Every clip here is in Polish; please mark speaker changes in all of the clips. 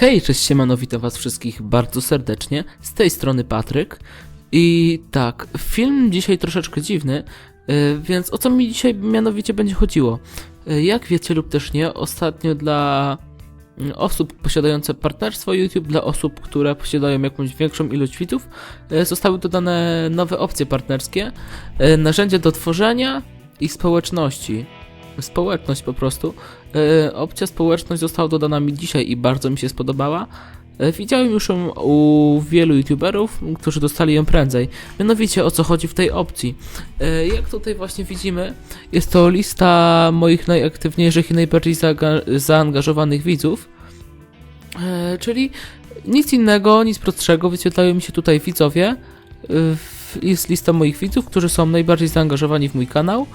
Speaker 1: Hej, cześć siemano, witam was wszystkich bardzo serdecznie. Z tej strony Patryk. I tak, film dzisiaj troszeczkę dziwny, y, więc o co mi dzisiaj mianowicie będzie chodziło? Y, Jak wiecie lub też nie, ostatnio dla mm, osób posiadających partnerstwo YouTube, dla osób, które posiadają jakąś większą ilość widzów, y, zostały dodane nowe opcje partnerskie, narzędzia do tworzenia i społeczności. Społeczność po prostu. E, opcja społeczność została dodana mi dzisiaj i bardzo mi się spodobała. E, Widziałem już ją u wielu youtuberów, którzy dostali ją prędzej. Mianowicie o co chodzi w tej opcji. E, Jak tutaj właśnie widzimy, jest to lista moich najaktywniejszych i najbardziej zaangażowanych widzów. Czyli nic innego, nic prostszego. Wyświetlają mi się tutaj widzowie. Jest lista moich widzów, którzy są najbardziej zaangażowani w mój kanał.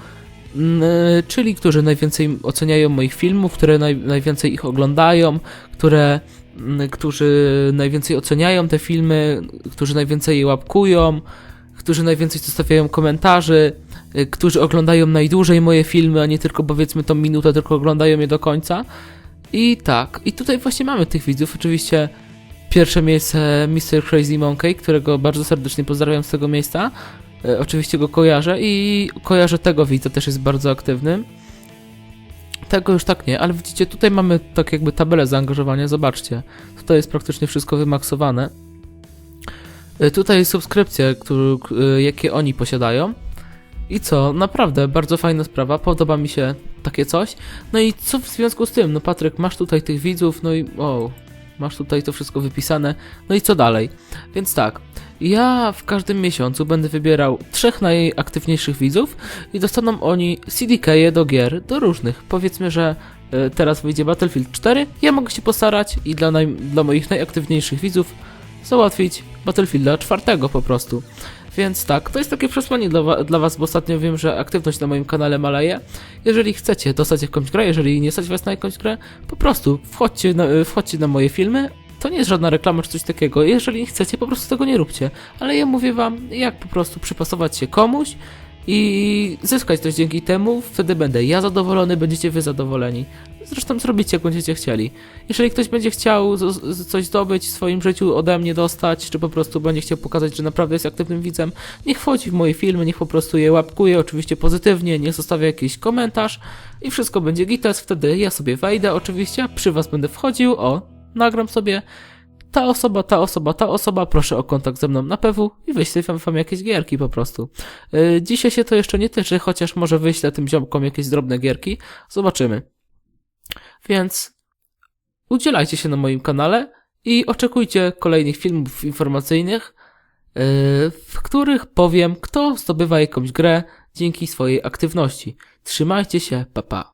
Speaker 1: Mm, e, czyli którzy najwięcej oceniają moich filmów, które naj, najwięcej ich oglądają, które, mm, którzy najwięcej oceniają te filmy, którzy najwięcej je łapkują, którzy najwięcej zostawiają komentarzy, y, którzy oglądają najdłużej moje filmy, a nie tylko powiedzmy tą minutę, tylko oglądają je do końca. I tak, i tutaj właśnie mamy tych widzów. Oczywiście pierwsze miejsce Mr. Crazy Monkey, którego bardzo serdecznie pozdrawiam z tego miejsca. E, Oczywiście go kojarzę i kojarzę tego widza, też jest bardzo aktywnym. Tego już tak nie, ale widzicie, tutaj mamy tak jakby tabelę zaangażowania, zobaczcie. Tutaj jest praktycznie wszystko wymaksowane. E, Tutaj subskrypcje, które, e, jakie oni posiadają. I co, naprawdę bardzo fajna sprawa, podoba mi się takie coś. No i co w związku z tym? No Patryk, masz tutaj tych widzów, no i o, masz tutaj to wszystko wypisane. No i co dalej? Więc tak, ja w każdym miesiącu będę wybierał trzech najaktywniejszych widzów i dostaną oni CDK do gier, do różnych. Powiedzmy, że e, teraz wyjdzie Battlefield 4, ja mogę się postarać i dla, dla moich najaktywniejszych widzów załatwić Battlefielda 4 po prostu. Więc tak, to jest takie przesłanie dla, dla Was, bo ostatnio wiem, że aktywność na moim kanale maleje. Jeżeli chcecie dostać jakąś grę, jeżeli nie stać Was na jakąś grę, po prostu wchodźcie na, wchodźcie na moje filmy. To nie jest żadna reklama czy coś takiego. Jeżeli nie chcecie, po prostu tego nie róbcie. Ale ja mówię Wam, jak po prostu przypasować się komuś i zyskać coś dzięki temu. Wtedy będę ja zadowolony, będziecie Wy zadowoleni. Zresztą zrobicie, jak będziecie chcieli. Jeżeli ktoś będzie chciał coś zdobyć w swoim życiu, ode mnie dostać, czy po prostu będzie chciał pokazać, że naprawdę jest aktywnym widzem, niech wchodzi w moje filmy, niech po prostu je łapkuje, oczywiście pozytywnie, niech zostawia jakiś komentarz i wszystko będzie gites. Wtedy ja sobie wejdę, oczywiście, przy was będę wchodził, o, nagram sobie. Ta osoba, ta osoba, ta osoba, proszę o kontakt ze mną na PW i wyślę wam, wam jakieś gierki po prostu. Yy, dzisiaj się to jeszcze nie tyczy, chociaż może wyślę tym ziomkom jakieś drobne gierki. Zobaczymy. Więc udzielajcie się na moim kanale i oczekujcie kolejnych filmów informacyjnych, yy, w których powiem, kto zdobywa jakąś grę dzięki swojej aktywności. Trzymajcie się, papa. Pa.